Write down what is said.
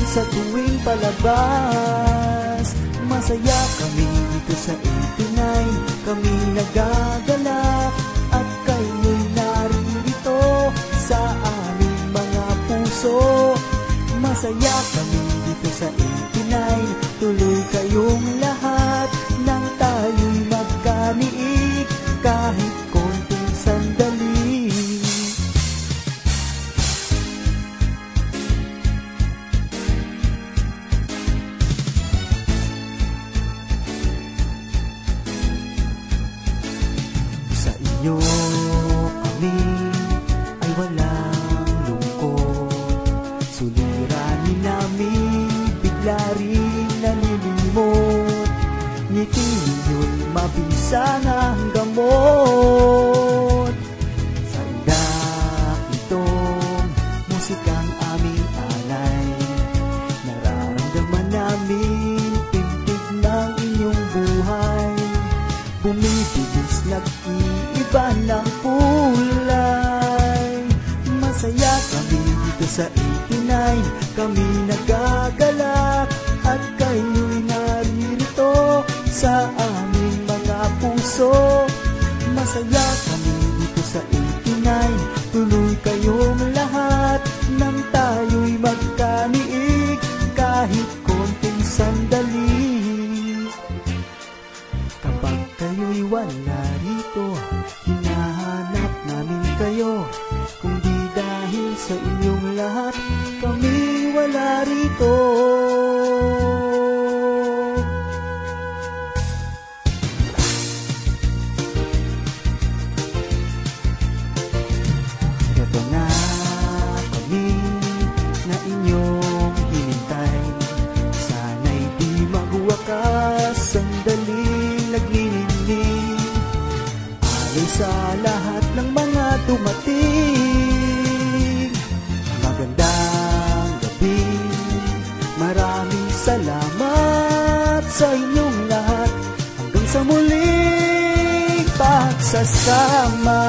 sa tuwing palabas. Masaya kami dito sa 89 Kami nagagalak At kayo'y naririto Sa aming mga puso. Masaya kami dito sa 89 Tuloy kayong lahat Sa inyo kami ay walang lungkot. Suliranin namin bigla rin nalilimot. Ngiti ninyo'y mabisang ang gamot. Sa indak itong musikang aming alay. Nararamdaman namin pintig ng inyong buhay. Bumibilis nag-iiba ng kulay. Masaya kami dito sa 89 Kami nagagalak At kayo'y naririto Sa aming mga puso. Masaya kami dito sa 89 kayo. Kung di dahil sa inyong lahat, kami wala rito. Ito kami na inyong hinintay Sana'y di magwakas Sandaling nagniningning Alay sa lahat sa muling pagsasama